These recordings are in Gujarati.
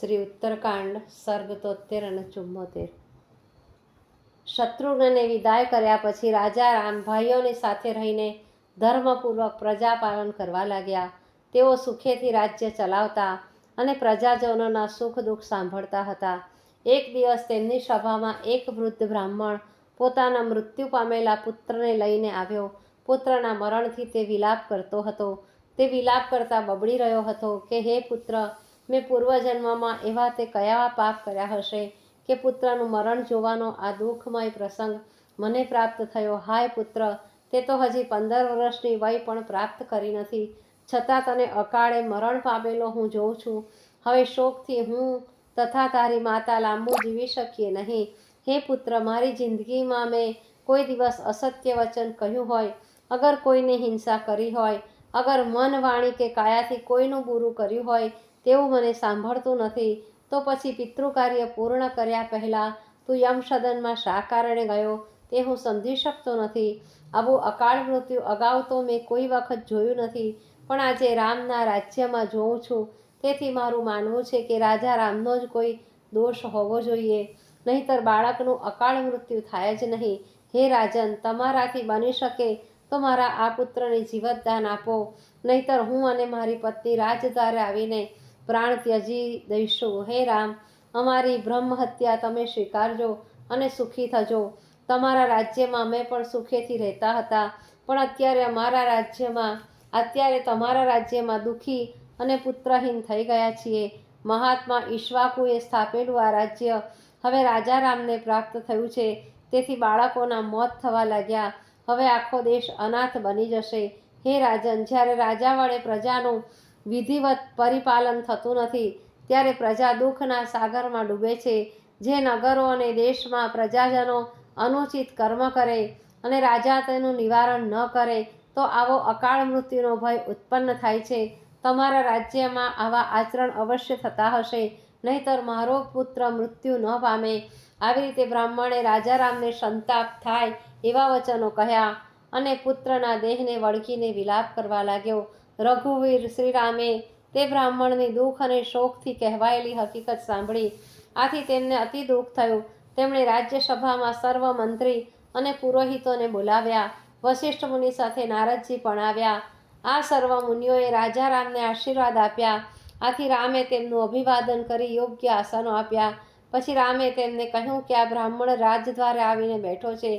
શ્રી ઉત્તરકાંડ સર્ગ તોતેર અને ચુમ્મોતેર શત્રુઘ્નને વિદાય કર્યા પછી રાજા રામ ભાઈઓની સાથે રહીને ધર્મપૂર્વક પ્રજાપાલન કરવા લાગ્યા. તેઓ સુખેથી રાજ્ય ચલાવતા અને પ્રજાજનોના સુખ દુઃખ સાંભળતા હતા. એક દિવસ તેમની સભામાં એક વૃદ્ધ બ્રાહ્મણ પોતાના મૃત્યુ પામેલા પુત્રને લઈને આવ્યો. પુત્રના મરણથી તે વિલાપ કરતો હતો. તે વિલાપ કરતા બબડી રહ્યો હતો કે, હે પુત્ર મેં પૂર્વજન્મમાં એવા તે કયા પાપ કર્યા હશે કે પુત્રનું મરણ જોવાનો આ દુઃખમય પ્રસંગ મને પ્રાપ્ત થયો? હાય પુત્ર, તે તો હજી પંદર વર્ષની વય પણ પ્રાપ્ત કરી નથી. છતાં તને અકાળે મરણ પામેલો હું જોઉં છું. હવે શોકથી હું તથા તારી માતા લાંબુ જીવી શકીએ નહીં. હે પુત્ર, મારી જિંદગીમાં મેં કોઈ દિવસ અસત્ય વચન કહ્યું હોય, અગર કોઈને હિંસા કરી હોય, અગર મન વાણી કે કાયાથી કોઈનું બુરું કર્યું હોય તેવું મને સાંભળતું નથી. તો પછી પિતૃકાર્ય પૂર્ણ કર્યા પહેલાં તું યમસદનમાં શા કારણે ગયો તે હું સમજી શકતો નથી. આવું અકાળ મૃત્યુ અગાઉ તો મેં કોઈ વખત જોયું નથી, પણ આજે રામના રાજ્યમાં જોઉં છું. તેથી મારું માનવું છે કે રાજા રામનો જ કોઈ દોષ હોવો જોઈએ. નહીંતર બાળકનું અકાળ મૃત્યુ થાય જ નહીં. હે રાજન, તમારાથી બની શકે તો મારા આ પુત્રને જીવતદાન આપો. નહીંતર હું અને મારી પત્ની રાજદ્વારે આવીને પ્રાણ ત્યજી દઈશું. હે રામ, અમારી બ્રહ્મ હત્યા તમે સ્વીકારજો અને સુખી થજો. તમારા રાજ્યમાં અમે પણ સુખેથી રહેતા હતા, પણ અત્યારે અમારા રાજ્યમાં, અત્યારે તમારા રાજ્યમાં દુઃખી અને પુત્રહીન થઈ ગયા છીએ. મહાત્મા ઈશ્વાકુએ સ્થાપેલું આ રાજ્ય. હવે રાજા રામને પ્રાપ્ત થયું છે, તેથી બાળકોના મોત થવા લાગ્યા. હવે આખો દેશ અનાથ બની જશે. હે રાજન, જ્યારે રાજા વડે પ્રજાનું વિધિવત પરિપાલન થતું નથી. ત્યારે પ્રજા દુઃખના સાગરમાં ડૂબે છે, જે નગરો અને દેશમાં પ્રજાજનો અનુચિત કર્મ કરે અને રાજા તેનું નિવારણ ન કરે, તો આવો અકાળ મૃત્યુનો ભય ઉત્પન્ન થાય છે. તમારા રાજ્યમાં આવા આચરણ અવશ્ય થતા હશે, નહીતર મારો પુત્ર મૃત્યુ ન પામે. આવી રીતે બ્રાહ્મણે રાજારામને સંતાપ થાય એવા વચનો કહ્યા અને પુત્રના દેહને વળગીને વિલાપ કરવા લાગ્યો. રઘુવીર શ્રીરામે તે બ્રાહ્મણની દુઃખ અને શોકથી કહેવાયેલી હકીકત સાંભળી. આથી તેમને અતિ દુઃખ થયું. તેમણે રાજ્યસભામાં સર્વ મંત્રી અને પુરોહિતોને બોલાવ્યા. વશિષ્ઠ મુનિ સાથે નારદજી પણ આવ્યા આ સર્વ મુનિઓએ રાજા રામને આશીર્વાદ આપ્યા. આથી રામે તેમનું અભિવાદન કરી યોગ્ય આસનો આપ્યા. પછી રામે તેમને કહ્યું કે આ બ્રાહ્મણ રાજદ્વારે આવીને બેઠો છે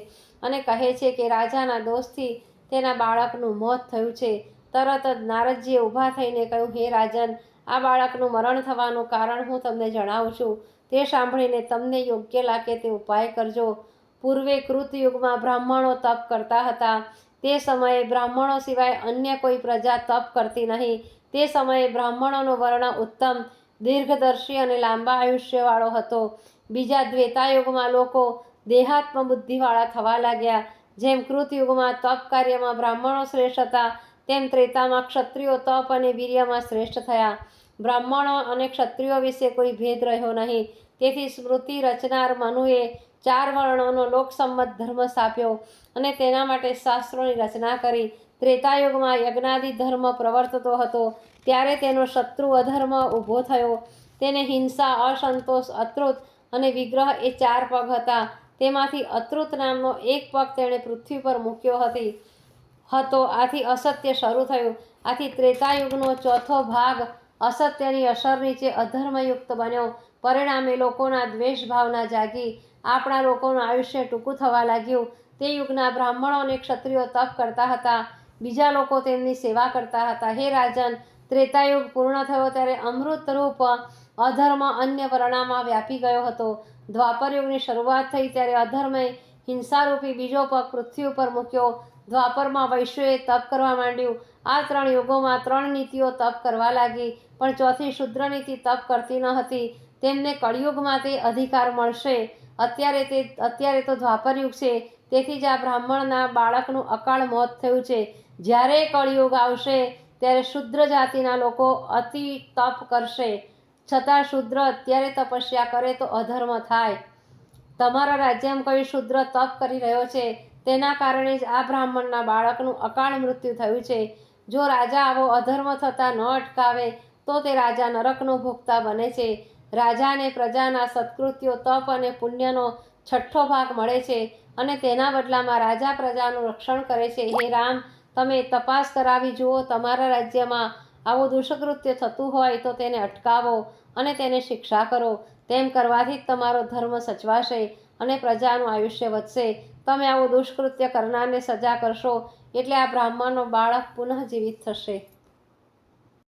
અને કહે છે કે રાજાના દોષથી તેના બાળકનું મોત થયું છે. તરત જ નારદજીએ ઊભા થઈને કહ્યું, હે રાજન, આ બાળકનું મરણ થવાનું કારણ હું તમને જણાવું છું. તે સાંભળીને તમને યોગ્ય લાગે તે ઉપાય કરજો. પૂર્વે કૃતયુગમાં બ્રાહ્મણો તપ કરતા હતા. તે સમયે બ્રાહ્મણો સિવાય અન્ય કોઈ પ્રજા તપ કરતી નહીં. તે સમયે બ્રાહ્મણોનો વર્ણ ઉત્તમ, દીર્ઘદર્શી અને લાંબા આયુષ્યવાળો હતો. બીજા દ્વેતાયુગમાં લોકો દેહાત્મ બુદ્ધિવાળા થવા લાગ્યા. જેમ કૃતયુગમાં તપ કાર્યમાં બ્રાહ્મણો શ્રેષ્ઠ હતા તેમ ત્રેતામાં ક્ષત્રિયો તપ અને વીર્યમાં શ્રેષ્ઠ થયા. બ્રાહ્મણો અને ક્ષત્રિયો વિશે કોઈ ભેદ રહ્યો નહીં. તેથી સ્મૃતિ રચનાર મનુએ ચાર વર્ણોનો લોકસંમત ધર્મ સ્થાપ્યો અને તેના માટે શાસ્ત્રોની રચના કરી. ત્રેતાયુગમાં યજ્ઞાદિ ધર્મ પ્રવર્તતો હતો. ત્યારે તેનો શત્રુ અધર્મ ઊભો થયો. તેને હિંસા, અસંતોષ, અતૃત અને વિગ્રહ એ ચાર પગ હતા. તેમાંથી અતૃત નામનો એક પગ તેણે પૃથ્વી પર મૂક્યો હતી. હતો. આથી અસત્ય શરૂ થયું. આથી ત્રેતાયુગનો ચોથો ભાગ અસત્યની અસર નીચે અધર્મયુક્ત બન્યો. પરિણામે લોકોના દ્વેષ ભાવના જાગી. આપણા લોકોનું આયુષ્ય ટૂંકું થવા લાગ્યું. તે યુગના બ્રાહ્મણો અને ક્ષત્રિયો તપ કરતા હતા. બીજા લોકો તેમની સેવા કરતા હતા. હે રાજન, ત્રેતાયુગ પૂર્ણ થયો ત્યારે અમૃતરૂપ અધર્મ અન્ય વર્ણામાં વ્યાપી ગયો હતો. દ્વાપરયુગની શરૂઆત થઈ ત્યારે અધર્મે હિંસારૂપી બીજો પગ પૃથ્વી ઉપર મૂક્યો. દ્વાપરમાં વૈશ્યોએ તપ કરવા માંડ્યું. આ ત્રણ યુગોમાં ત્રણ નીતિઓ તપ કરવા લાગી, પણ ચોથી શુદ્ર નીતિ તપ કરતી ન હતી. તેમને કળિયુગમાં તે અધિકાર મળશે. અત્યારે તે, અત્યારે તો દ્વાપર યુગ છે. તેથી જ આ બ્રાહ્મણના બાળકનું અકાળ મોત થયું છે. જ્યારે કળિયુગ આવશે, ત્યારે શુદ્ર જાતિના લોકો અતિ તપ કરશે. છતાં શુદ્ર અત્યારે તપસ્યા કરે તો અધર્મ થાય. તમારા રાજ્યમાં કોઈ શુદ્ર તપ કરી રહ્યો છે? તેના કારણે જ આ બ્રાહ્મણના બાળકનું અકાળ મૃત્યુ થયું છે. જો રાજા આવો અધર્મ થતાં ન અટકાવે, તો તે રાજા નરકનો ભોગતા બને છે. રાજાને પ્રજાના સત્કૃત્યો તપ અને પુણ્યનો છઠ્ઠો ભાગ મળે છે અને તેના બદલામાં રાજા પ્રજાનું રક્ષણ કરે છે. હે રામ, તમે તપાસ કરાવી જુઓ, તમારા રાજ્યમાં આવું દુષ્કૃત્ય થતું હોય તો તેને અટકાવો અને તેને શિક્ષા કરો. તેમ કરવાથી જ તમારો ધર્મ સચવાશે અને પ્રજાનું આયુષ્ય વધશે. તમે આવું દુષ્કૃત્ય કરનારને સજા કરશો એટલે આ બ્રાહ્મણનો બાળક પુનઃ જીવિત થશે.